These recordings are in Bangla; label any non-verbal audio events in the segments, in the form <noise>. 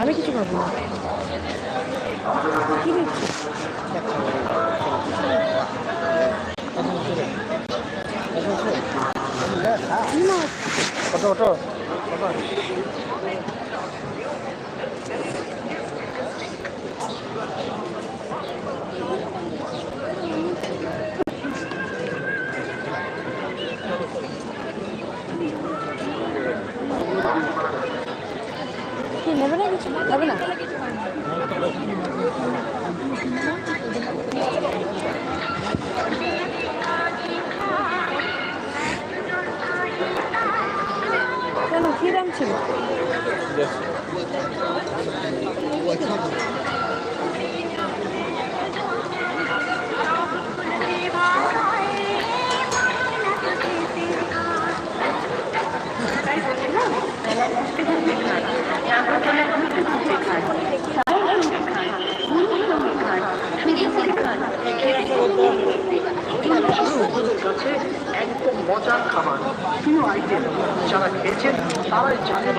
আমি কিছু পাবো না। কি দিচ্ছি না ওটো ওটো নেবে না কিছু? নেবে না? একদম মজার খাবার প্রিয় আইটেম যারা খেয়েছেন তারাই জানেন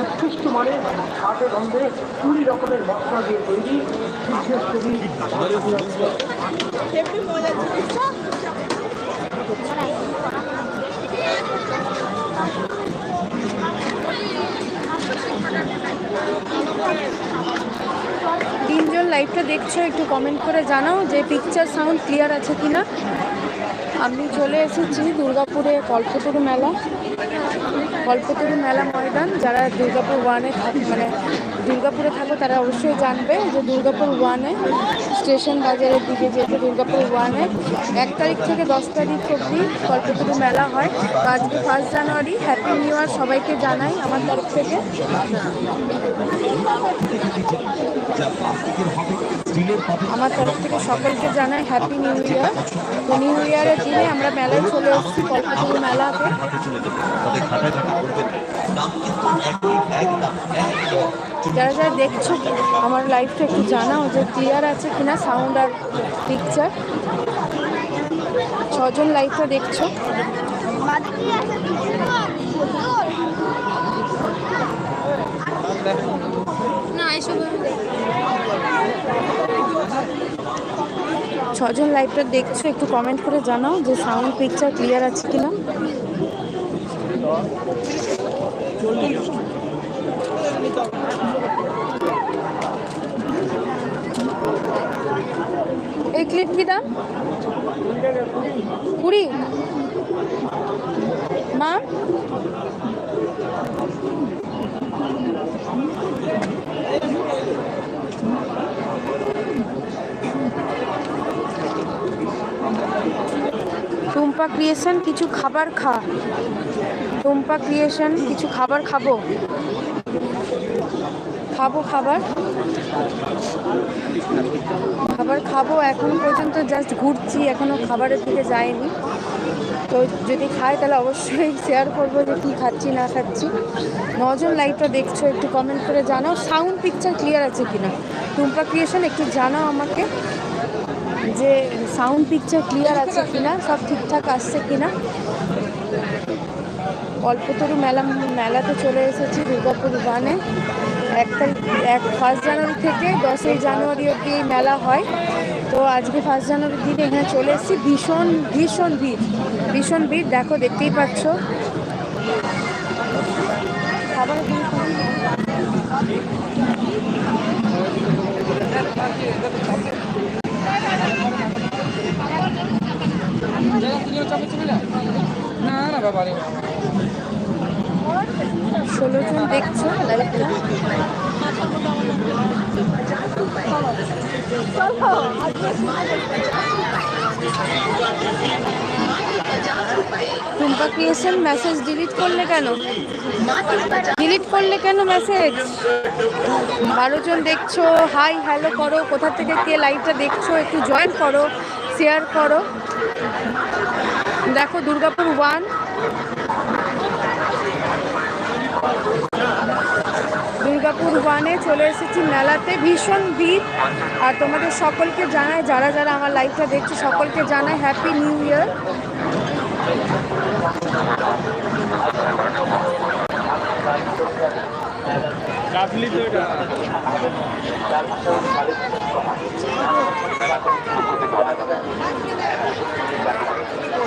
উৎকৃষ্ট মানের স্বাদে গন্ধে কুড়ি রকমের মশলা দিয়ে তৈরি বিশেষ তিনজন লাইভটা দেখছ, একটু কমেন্ট করে জানাও যে পিকচার সাউন্ড ক্লিয়ার আছে কিনা। আমি চলে এসেছি দুর্গাপুরে কল্পতরু মেলা। কল্পতরু মেলা ময়দান। যারা দুর্গাপুর ওয়ানে থাকে মানে দুর্গাপুরে থাকো, তারা অবশ্যই জানবে যে দুর্গাপুর ওয়ানে স্টেশন বাজারের দিকে যেতে দুর্গাপুর ওয়ানে এক তারিখ থেকে দশ তারিখ অবধি কল্পতরু মেলা হয়। তো আজকে first January happy new year সবাইকে জানাই আমার তরফ থেকে। আমার তরফ থেকে সকলকে জানাই হ্যাপি নিউ ইয়ার তো নিউ ইয়ারের দিনে আমরা মেলায় চলে এসেছি কল্পতরু মেলাতে। যারা যারা দেখছ আমার লাইফটা একটু জানাও যে ক্লিয়ার আছে কিনা সাউন্ড আর পিকচার ছজন লাইফটা দেখছ। ছজন লাইভটা দেখছ, একটু কমেন্ট করে জানাও যে সাউন্ড পিকচার ক্লিয়ার আছে কিনা। এই ক্লিপ কি দাম? কুড়ি। মা? টুম্পা ক্রিয়েশন কিছু খাবার খা। টুম্পা ক্রিয়েশন কিছু খাবার খাব। খাব খাবার। খাবার খাব, এখন পর্যন্ত জাস্ট ঘুরছি এখনও খাবারের দিকে যাইনি। তো যদি খাই তাহলে অবশ্যই <laughs> শেয়ার করব যে কী খাচ্ছি, না খাচ্ছি। নজন লাইভটা দেখছ, একটু কমেন্ট করে জানাও। সাউন্ড পিকচার ক্লিয়ার আছে কিনা? টুম্পা ক্রিয়েশন একটু জানাও আমাকে। যে সাউন্ড পিকচার ক্লিয়ার আছে কিনা, সব ঠিকঠাক আসছে কিনা। কল্পতরু মেলা, মেলাতে চলে এসেছি দুর্গাপুর ওয়ানে এক তারিখ, এক ফার্স্ট জানুয়ারি থেকে দশই জানুয়ারি এই মেলা হয়। তো আজকে ফার্স্ট জানুয়ারির দিনে এখানে চলে এসেছি। ভীষণ ভীষণ ভিড় ভীষণ ভিড়। দেখো, দেখতেই পাচ্ছ। খাবার না না বাবা রে ষোলো জন দেখছ লাইভটা টুম্পা ক্রিয়েশন মেসেজ ডিলিট করলে কেন? ডিলিট করলে কেন মেসেজ বারো জন দেখছ হাই হ্যালো করো, কোথা থেকে কে লাইভটা দেখছ, একটু জয়েন করো শেয়ার করো। দেখো দুর্গাপুর ওয়ান ওয়ানে চলে এসেছি মেলাতে। ভীষণ ভিড়। আর তোমাদের সকলকে জানাই, যারা যারা আমার লাইভটা দেখছে, সকলকে জানাই হ্যাপি নিউ ইয়ার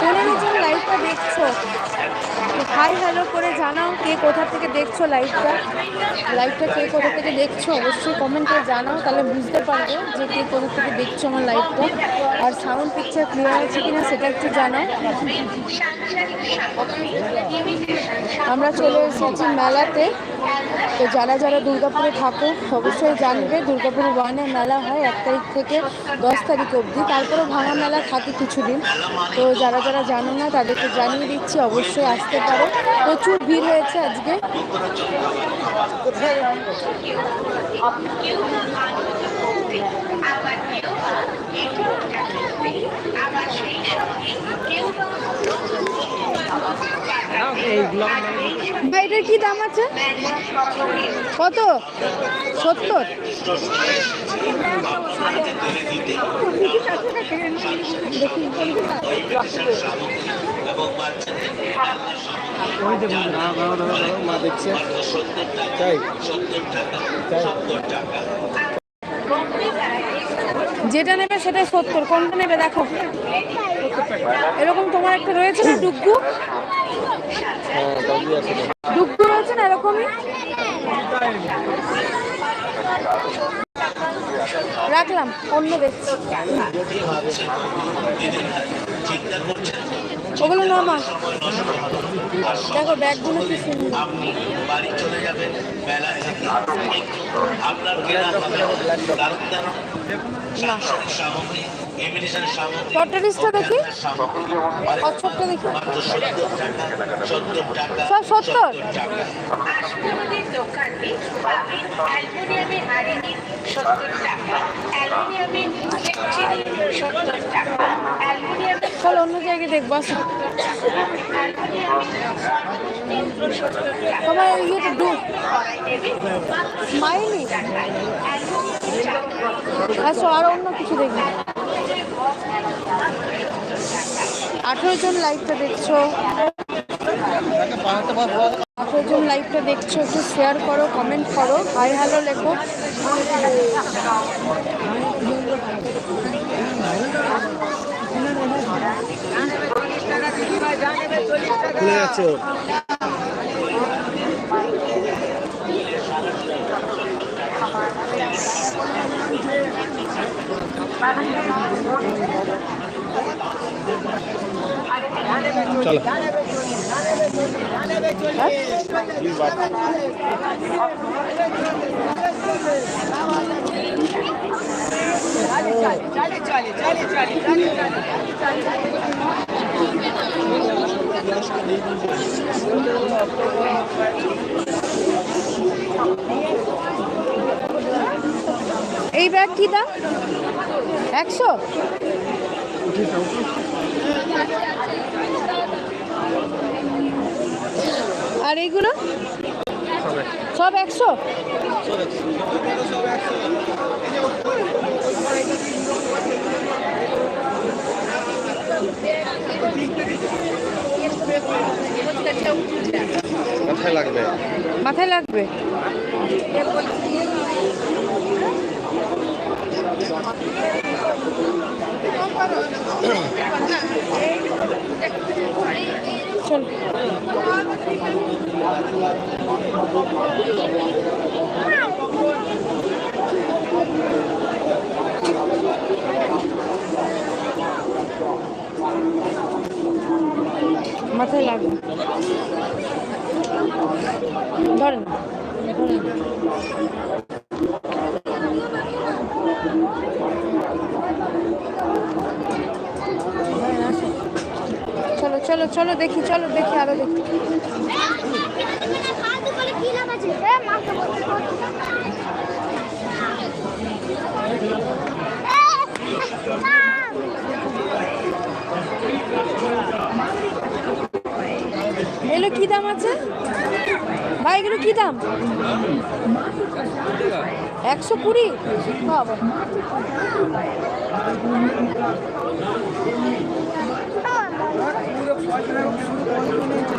পনেরো জন লাইভটা দেখছ? হাই হ্যালো করে জানাও কে কোথা থেকে দেখছ লাইভটা। লাইভটা কে কোথা থেকে দেখছ অবশ্যই কমেন্টে জানাও, তাহলে বুঝতে পারব যে কে কোথা থেকে দেখছ আমার লাইভটা। আর সাউন্ড পিকচার ক্লিয়ার আছে কিনা সেটা একটু জানাও। আমরা চলে এসেছি মেলাতে। তো যারা যারা দুর্গাপুরে থাকো অবশ্যই জানবে দুর্গাপুর ওয়ানে মেলা হয় এক তারিখ থেকে দশ তারিখ অবধি। তারপরে ভাঙা মেলা থাকে কিছুদিন। তো যারা যারা জানো না, তাদেরকে জানিয়ে দিচ্ছি, অবশ্যই আসতে পারো। প্রচুর ভিড় হয়েছে আজকে। ভাই এটার কি দাম আছে? কত? সত্তর? ওই মা দেখছে। যেটা নেবে সেটাই সত্তর কোনটা নেবে দেখো। এরকম তোমার একটা রয়েছে না ডুগু? হ্যাঁ। ডুগু রয়েছে না এরকমই? রাখলাম অন্য দেখছি। ওগুলো নর্মাল দেখো ব্যাগগুলো কি সুন্দর। না। দেখি? দেখি? পাবেন অ্যালুমিনিয়ামের হাড়ি সত্তর টাকা অ্যালুমিনিয়ামের চিনি সত্তর টাকা। অ্যালুমিনিয়ামের চল অন্য জায়গায় দেখব তোমার ইয়েটা ডু স্মাইলি। আসো, আর অন্য কিছু দেখবি। আঠেরো জন লাইভটা দেখছ। আঠেরো জন লাইভটা দেখছ, একটু শেয়ার করো কমেন্ট করো, হাই হ্যালো লেখো। খুলে যাচ্ছে ওর। চলো। এই ব্যাগ কি দাম? একশো? আর এইগুলো? সব একশো? কোথায় লাগবে। মাথায় লাগবে? <coughs> চল। চলো দেখি চলো দেখি আরও দেখি। এগুলো কি দাম আছে? ভাই, এগুলো কি দাম? একশো কুড়ি?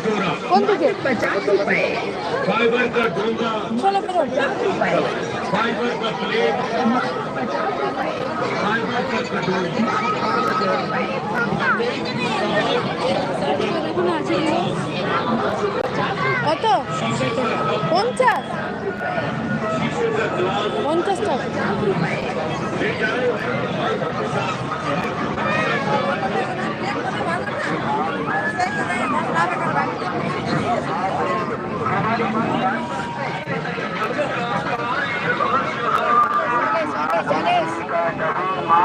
कटोरा কোন দিকে पचास रुपए फाइबर का डोंगा চলো বেরো रुपए फाइबर का प्लेट फाइबर का कटोरी কত পঞ্চাশ পঞ্চাশ টাকা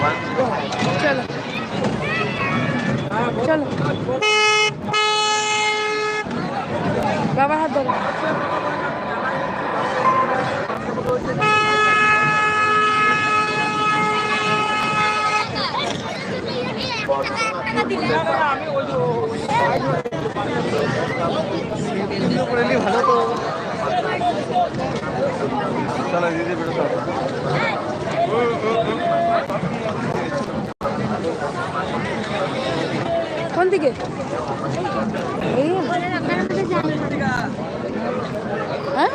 চলো চলো বাবার হাত ধরো ভালো তো দিদি বেরো দিকে? হ্যাঁ।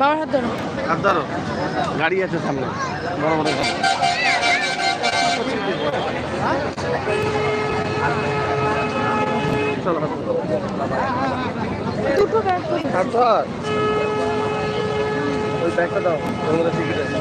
বাবার হাত ধরো। হাত ধরো। গাড়ি আছে সামনে। বড় বড়। দুটো ব্যাগ ওই ব্যাগটা দাও ওর মধ্যে টিকিট আছে।